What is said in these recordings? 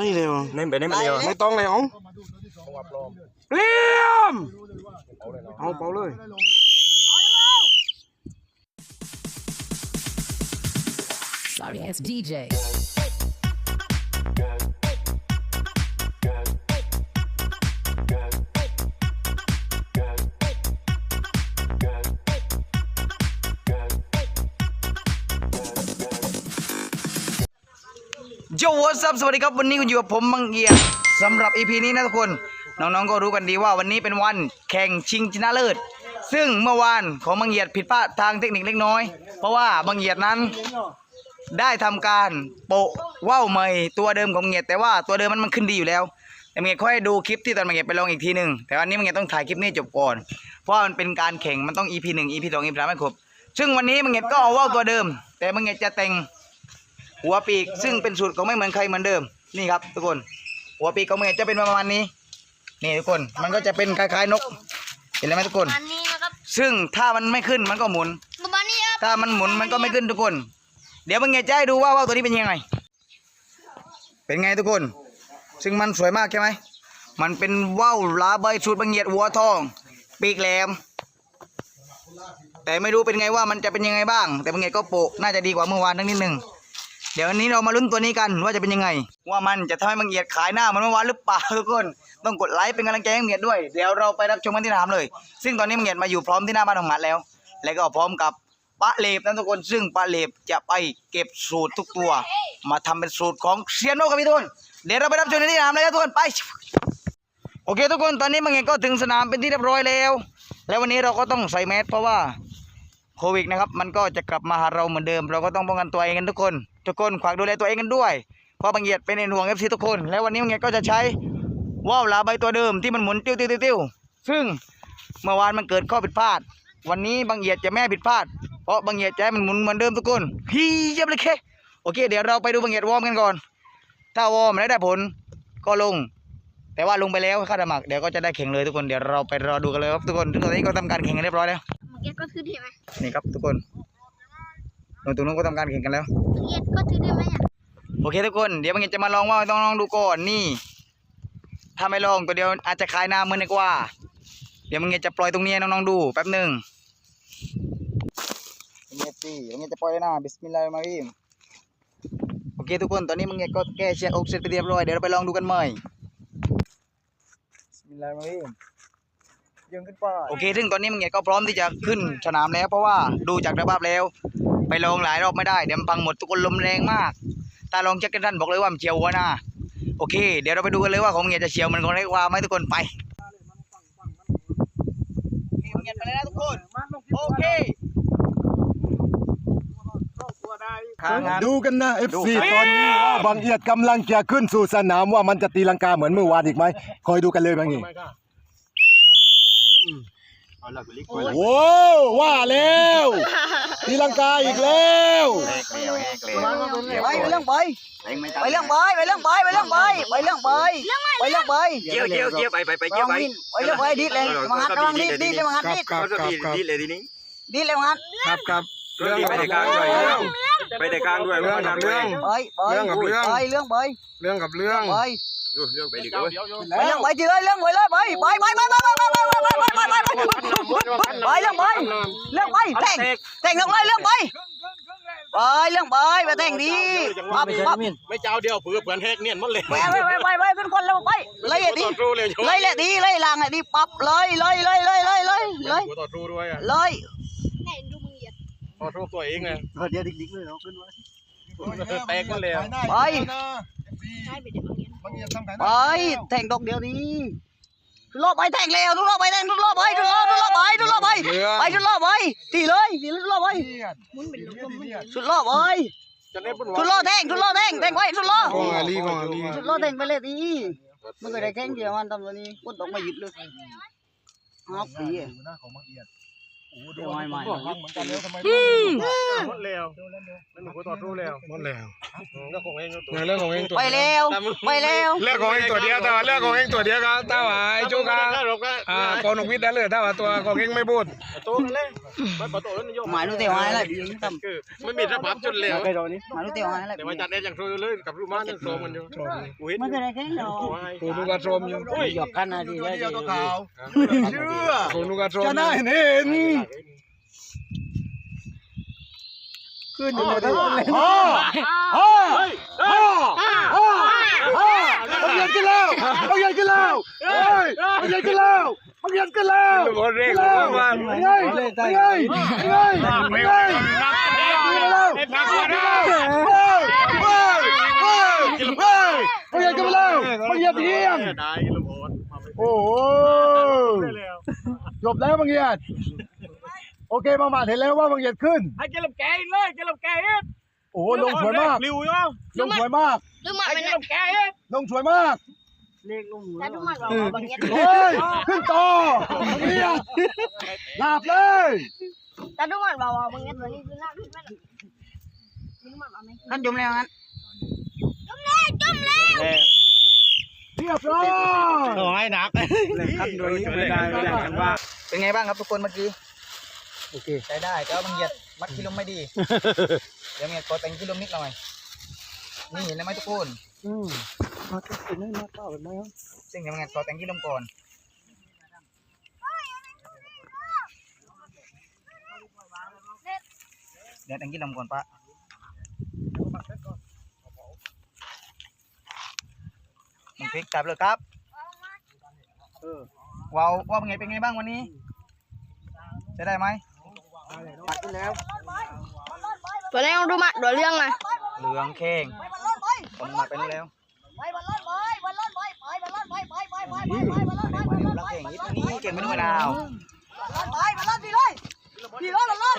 นี่เร็วนี่ไปนี่มาเร็วไม่ต้องเลยเอาเปลี่ยมเอาเป่าเลย Sorry ass DJ. โยวัสสวัสดีครับวันนี้คุณอยู่กับผมบังเอียดสำหรับ EP นี้นะทุกคน น้องๆก็รู้กันดีว่าวันนี้เป็นวันแข่งชิงชนะเลิศ ซึ่งเมื่อวานของบังเอียดผิดพลาดทางเทคนิคเล็กน้อย เพราะว่าบังเอียดนั้นได้ทำการโปะว่าวใหม่ตัวเดิมของบังเอียดแต่ว่าตัวเดิมมันมันขึ้นดีอยู่แล้ว แต่บังเอียดค่อยดูคลิปที่ตอนบังเอียดไปลองอีกทีหนึ่งแต่วันนี้บังเอียดต้องถ่ายคลิปนี้จบก่อน เพราะว่ามันเป็นการแข่งมันต้อง EP หนึ่ง EP สอง EP สามให้ครบซึ่งวันนี้บังเอียดก็เอาว่าวตัวเดิม แต่บังเอียดจะแต่ง หัวปีกซึ่งเป็นสูตรของไม่เหมือนใครเหมือนเดิมนี่ครับ ทุกคน หัวปีกของมันจะเป็นประมาณนี้ นี่ทุกคนมันก็จะเป็นคล้ายๆนก เห็นไหมทุกคน อันนี้นะครับซึ่งถ้ามันไม่ขึ้นมันก็หมุน ประมาณนี้ครับถ้ามันหมุนมันก็ไม่ขึ้นทุกคน เดี๋ยวมึงจะให้ดูว่าว่าวตัวนี้เป็นยังไง เป็นไงทุกคน ซึ่งมันสวยมากใช่ไหม มันเป็นว่าวลาใบสูตรบังเงียดหัวทอง ปีกแหลม แต่ไม่รู้เป็นไงว่ามันจะเป็นยังไงบ้าง แต่บังเงียดก็โปะน่าจะดีกว่าเมื่อวานทั้งนิดหนึ่ง เดี๋ยววันนี้เรามาลุ้นตัวนี้กันว่าจะเป็นยังไง ว่ามันจะทำให้บังเอียดขายหน้ามันเมื่อวานหรือเปล่าทุกคนต้องกดไลค์เป็นกำลังใจให้บังเอียดด้วยเดี๋ยวเราไปรับชมกันที่สนามเลย ซึ่งตอนนี้บังเอียดมาอยู่พร้อมที่หน้าบ้านของมัดแล้ว และก็พร้อมกับปะเลบนะทุกคนซึ่งปะเลบจะไปเก็บสูตรทุกตัว มาทำเป็นสูตรของเซียนโนกับพี่ทุนเดี๋ยวเราไปรับชมกันที่สนามเลยครับทุกคนไปโอเคทุกคนตอนนี้บังเอียดก็ถึงสนามเป็นที่เรียบร้อยแล้ว แล้ววันนี้เราก็ต้องใส่แมสเพราะว่า โควิดนะครับ มันก็จะกลับมาหาเราเหมือนเดิม เราก็ต้องป้องกันตัวเองกันทุกคน ทุกคนฝากดูแลตัวเองกันด้วย เพราะบางเอียดเป็นห่วงเอฟซีทุกคน แล้ววันนี้บางเอียดก็จะใช้ว่าวลาใบตัวเดิมที่มันหมุนติ้วติ้วติ้ววซึ่งเมื่อวานมันเกิดข้อผิดพลาด วันนี้บางเอียดจะไม่ผิดพลาด เพราะบางเอียดจะให้มันหมุนเหมือนเดิมทุกคนฮีเยี่ยมเลยเคโอเค เดี๋ยวเราไปดูบางเอียดวอร์มกันก่อน ถ้าวอร์มแล้วได้ผลก็ลง แต่ว่าลงไปแล้วค่าสมัครเดี๋ยวก็จะได้แข่งเลยทุกคนเดี๋ยวเราไปรอดูกันเลยครับทุกคนทุกคนตอนนี้ก็ทำการแข่งเรียบร้อยแล้ว เมื่อกี้ก็ถือได้ไหมนี่ครับทุกคนตรงตรงนู้นก็ทำการแข่งกันแล้วเมื่อกี้ก็ถือได้ไหมอะโอเคทุกคน เดี๋ยวบางทีจะมาลองว่าต้องลองดูก่อนนี่ ถ้าไม่ลองตัวเดียวอาจจะขายหน้ามือดีกว่า เดี๋ยวบางทีจะปล่อยตรงนี้ให้น้องๆดูแป๊บหนึ่งบางทีสิบางทีจะปล่อยเลยนะบิสมิลลาฮิรเราะห์มานีรเราะฮีมโอเคทุกคนตอนนี้บางทีก็แก้เชือกอกเสร็จไปเรียบร้อยเดี๋ยวเราไปลองดูกันใหม่บิสมิลลาฮิรเราะห์มานีรเราะฮีมยั งขึ้นไปโอเค ซึ่งตอนนี้บางทีก็พร้อมที่จะขึ้นสนามแล้ว เพราะว่าดูจากสภาพแล้ว ไปลองหลายรอบไม่ได้เดี๋ยวมันพังหมดทุกคนลมแรงมากตาลองเช็คกันท่านบอกเลยว่ามันเฉียวหัวหน้าโอเค เดี๋ยวเราไปดูกันเลยว่าของเงียจะเฉียวมันของเล็กกว่าไหมทุกคนไปโอเคเงียไปเลยนะทุกคนโอเคทางงานดูกันนะดู FC ตอนนี้ว่าบางเอียดกำลังจะขึ้นสู่สนามว่ามันจะตีลังกาเหมือนเมื่อวานอีกไหมคอยดูกันเลยบางอี โว้วว่าแล้วตีลังกาอีกแล้วไปไปเรื่องใบไปเรื่องใบไปเรื่องใบไปเรื่องใบไปเรื่องใบไปเรื่องใบเกี่ยวเกี่ยวเกี่ยวไปไปไปไปเกี่ยวไปไปเรื่องใบดิดเลยมาหัดกำลังดิดดิดเลยมาหัดดิดก็จะดีดีเลยทีนี้ดิดเลยมาหัดครับครับ ก็ดีไปในกลางด้วยไปในกลางด้วยเรื่องกับเรื่องไปไปเรื่องกับเรื่องไปเรื่องใบเรื่องกับเรื่องไปเรื่องไปดีกว่าไปเรื่องไปจีเลยเรื่องไปเลยไปไปไปไปไปไปไปไปไปไปไปไปไปไปเรื่องไปเรื่องไปแต่งแต่งเรื่องไปเรื่องไปไปเรื่องไปไปแต่งดีปั๊บปั๊บไม่เจ้าเดียวเผื่อเผื่อแหกเนี่ยมันเลยไปไปไปไปไปเป็นคนแล้วไปเลยดีรู้เลยเลยแหละดีเลยลางดีปั๊บเลยเลยเลยเลยเลยเลยเลย โดรูตัวเองเลยเดี๋ยวดิ๊กๆเลยเนาะขึ้นไว้แตกมาแล้วไปไปแทงตอกเดียวนี้ทุบไปแทงแล้วทุลบไปแทงทุลบไปทุลบทุลบไปทุลบไปไปทุลบไปตีเลยตีทุลบไปทุลบไปทุลบแทงทุลบแทงแทงไว้ทุลบทุลบแทงไปเลยตีมันก็ได้แทงเดียวมันทำตัวนี้พุ่นตกมาหยิบเลยอ้าวปีอ่ ฮับดีเดี๋ยวไม่ไม่หมดแล้วนั่นหัวต่อรู้แล้วหมดแล้วก็ของเองตัวเรื่องของเองตัวไปเร็วไปเร็วเรื่องของเองตัวเดียวแต่ว่าเรื่องของเองตัวเดียวก็ถ้าว่าไอ้โจ๊กอะอ่าปอนกวิทย์ได้เลยถ้าว่าตัวของเองไม่พูด โตกันเลยมันประตูแล้วนโยมหมายรู้เต่ว่าไรดีะครับ คือไม่มีระบับจนเหลหมายรู้เตียวหายแล้วแต่ว่าจันเนยังโชว์อยู่เลยกับรูมาเนี่ยโชว์มันอยู่โชว์อยู่อุ้ยมันก็ได้แค่เดียวกูนูกระโชมอยู่อุ้ยหยอกกันนะดีได้ดีเชื่อกูนูกระโชมจะได้เห็นขึ้นอยู่ในตัวเลยฮ่าฮ่าฮ่าฮ่าเอาเย็นกันแล้วเอาเย็นกันแล้วเฮ้ยเอาเย็นกันแล้ว Pakinggan ka lang! Correct! Lang! Ingay! Ingay! Ingay! Ingay! Pakinggan ka lang! Pakinggan tingin! Oo! Jop แล้วบางเยียดโอเคมาหมาดเห็นแล้วว่าบางเยียดขึ้นให้เกลบแกเองเลยเกลบแกเองโอ้ลงสวยมากลงสวยมากลงสวยมากลงสวยมาก เลขลุงแต่ทุกคนบอกวบางเงี้ยขึ้นต่อเรียหลับเลยแต่ทุกคนบอกวบางเงี้ยตัวนี้คือหน้าขึ้นม่หลับนั่นจุ่มแล้วนั้นจุ่มแล้วจุ่มแล้วเรียบร้อยโอ้ยหนักครับโดยนี้ไม่ได้ไม่ได้กันว่าเป็นไงบ้างครับทุกคนเมื่อกี้โอเคใช้ได้แต่ว่าบางเงี้ยมัดคิลมไม่ดีเดี๋ยวเงี้ยขอแต่งคิลมนิดหน่อย นี่เห็นแล้วไหมทุกคนอืมมาทุกคนเลยมาต่อไปไหมครับซึ่งยังไงต่อแต่งที่ลมก่อนเดี๋ยวแต่งที่ลมก่อนปะมันพลิกกลับเลยครับว้าวว่าเป็นไงเป็นไงบ้างวันนี้จะได้ไหมตัดขึ้นแล้วตัวแดงรู้มาตัวเรื่องไงเหลืองเข่ง มันมาไปแล้วไปบอลลอนไปบอลลอนไปไปบอลลอนไปไปไปไปไปไปบอลลอนไปบอลลอนไปเก่งนี่เก่งไม่ด้วยดาวบอลลอนไปบอลลอนดีเลยดีเลยบอลลอน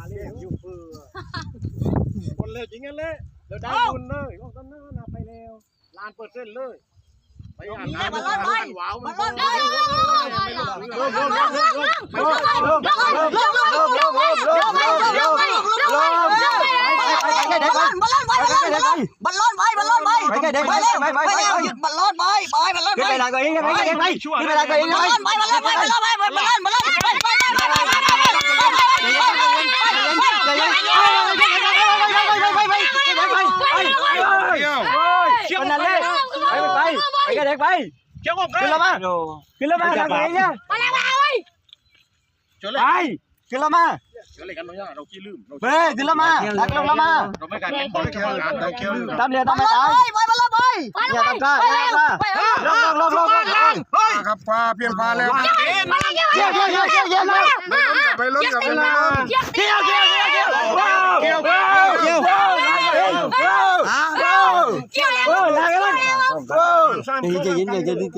าเลี้ยงอยู่เพื่อคนเลยจริงกันเลยเดี๋วได้บุญเลยก็ต้นหน้าไปแล้วล้านเปอร์เซ็นเลยไปอ่านน้ำมันร้อนว้าวมันร้อนเลยบัลลอนไปบัลลอนไปไปไปไปไปไปไปหยุดบัลลอนไปไปบัลลอนไปไปไปไปไปไปไปช่วยไปไปไปไปไปบัลลอนไปบัลลอนไปบัลลอนไปบัลลอนไปไปไปไปไปไป cái đẹp bay kéo con cái. Kiloma kiloma làm gì nhá. Con làm bao ơi. Chỗ này ai kiloma chỗ này gắn nó nhá đầu kia lืm về kiloma đặt lông lama nó mới gắn bói kia gắn đầu kia lืm tam liền tam mười tám bơi bơi bơi bơi nhà tam ca nhà tam ca lông lông lông. าของขึ้นแล้วมาขึ้นแล้วมาหลังตัวเองเนี่ยเจ้าเลยไปขึ้นแล้วมาเจ้าเลยกันเราย่าเราขี้ลืมเราเฮ้ยขึ้นแล้วมาหลังลงแล้วมาเราไม่การบอลเคี้ยวการเคี้ยวตามเรือตามไปตายไปบอลลอนไปอย่าตามกล้าอย่าตามกล้าลงลงลงลงลงครับฟ้าเพียงฟ้าแล้วเยี่ยมเยี่ยมเยี่ยมเยี่ยมเยี่ยมเลยไปลุ้นกับไปลุ้นกับไปลุ้นเกี่ยวเกี่ยวเกี่ยวเกี่ยวว้าวเกี่ยวเกี่ยวเกี่ยวว้าวว้าวว้าวว้าวลากันว้าวนี่จะยินจะยิน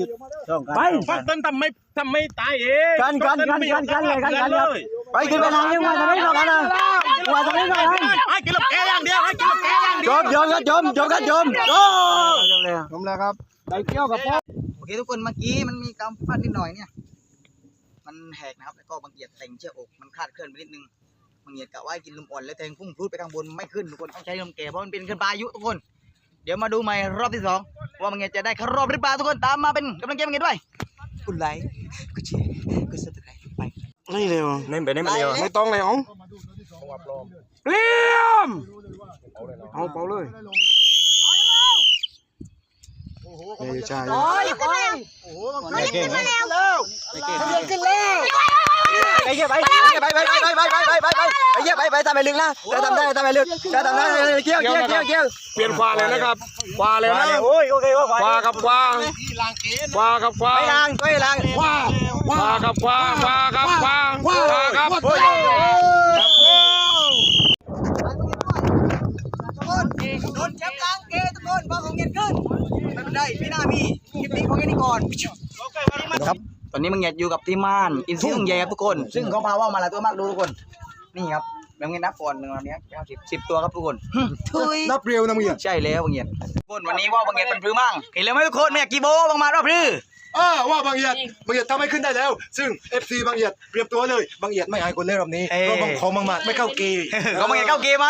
ไปฟังต้นทำไม่ทำไม่ตายเองกันกันกันกันกันเลยกันกันเลยไปขึ้นไปทางนี้มาทางนี้ก่อนนะมาทางนี้ก่อนให้กินลูกแกอย่างเดียวให้กินลูกแกอย่างเดีจยวมจมกันจมจมกันจมโอ้ผมแล้วครับไปเกี่ยวกับพ่อโอเคทุกคนเมื่อกี้มันมีการพลาดนิดหน่อยเนี่ย มันแหกนะครับแล้วก็บางเอียดแต่งเชือกอกมันคลาดเคลื่อนไปนิดนึงบางเอียดกะว่ากินลมอ่อนแล้วแทงพุ่งพลุดไปข้างบนไม่ขึ้นทุกคนต้องใช้ลมแก่เพราะมันเป็นขึ้นปลาอายุทุกคน เดี๋ยวมาดูใหม่รอบที่สองว่าบางเอียดจะได้เข้ารอบหรือเปล่าทุกคนตามมาเป็นกำลังใจบางเอียดด้วยกดไลค์กดแชร์กดซับสไครต์ไปนี่เร็วนี่เป็นนี่มันเดียวไม่ต้องเลยอ๋องเลี่ยมเอาเปล่าเลย เฮ้ยใช่โอ้ยขึ้นมาแล้วโอ้โหมันขึ้นมาแล้วขึ้นแล้วไอ้เหี้ยไปไปไปไปไปไปไปไปไปไอ้เหี้ยไปไปทำไมลึกนะจะทำได้ทำไมลึกจะทำได้เกี่ยวเกี่ยวเกี่ยวเกี่ยวเปลี่ยนควาเลยนะครับควาเลยนะโอ้ยโอเคว่าควากับควาควากับควาไม่ล้างไม่ล้างว้าควากับควาควากับควาควากับว้าคนโดนแชมป์ล้างเกทุก คนพอของเงินขึ้นไม่เป็นไรพี่หน้ามีคลิปนี้ของเงินนี่ก่อนครับ ตอนนี้มึงเหยียดอยู่กับทีมมานอินซีทุ่งใหญ่ครับทุกคน ซึ่งเขาพาว่าวมาหลายตัวมากดูทุกคน นี่ครับแบบเงินนับก่อนหนึ่งวันนี้เก้าสิบสิบตัวครับทุกคนทุยนับเรียวนะมึงอะใช่แล้วบางเงียดทุกคนวันนี้ว่าวบางเงียดเป็นพลื้มั่งเห็นแล้วไหมทุกคนไม่อยากกีโบบางมาว่าพลื้อ่าว่าบางเอียดบางเอียดทำให้ขึ้นได้แล้ว ซึ่ง FC บางเอียดเตรียมตัวเลยบางเอียดไม่อายคนเล่นรอบนี้เพราะบางของบางหมัดไม่เข้าเกย์เขาบางเงียดเข้าเกมไหม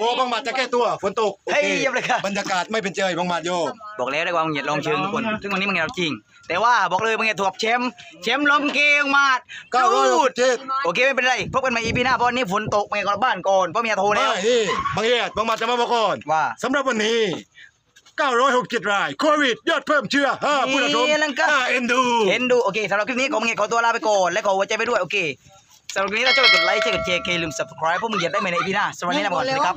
โบบางหมัดจะแก้ตัวฝนตกโอเฮ้ยเคเยี่ยมเลยค่ะบรรยากาศไม่เป็นเจยบางหมัดโยบอกแล้วได้ว่าบางเงียดลองเชิงทุกคน ซึ่งวันนี้บางเงียดเราจริง แต่ว่าบอกเลยบางเงียดถูกแชมป์แชมป์ลมเกมมาดเก้าร้อยหกสิบเจ็ดโอเคไม่เป็นไรพบกันใหม่อีพีหน้าเพราะวันนี้ฝนตกบางเงียดกลับบ้านก่อนเพราะเมียโทรไม่แล้วนี่บางเอียดบางหมัดจะมาบอกก่อนว่าสำหรับวันนี้ 967รายโควิดยอดเพิ่มเชื้อห้าผู้ระดมนี่ลังกาห้าเอ็นดู เห็นดูโอเคสำหรับคลิปนี้ขอบางเงียดขอตัวลาไปก่อนและขอหัวใจไปด้วยโอเค สำหรับวันนี้เราจะไปกดไลค์แช่กดแชร์เคลืม subscribe พวกมึงเหยียดได้ไหมในอีพีหน้าสวัสดีนะก่อนนะครับ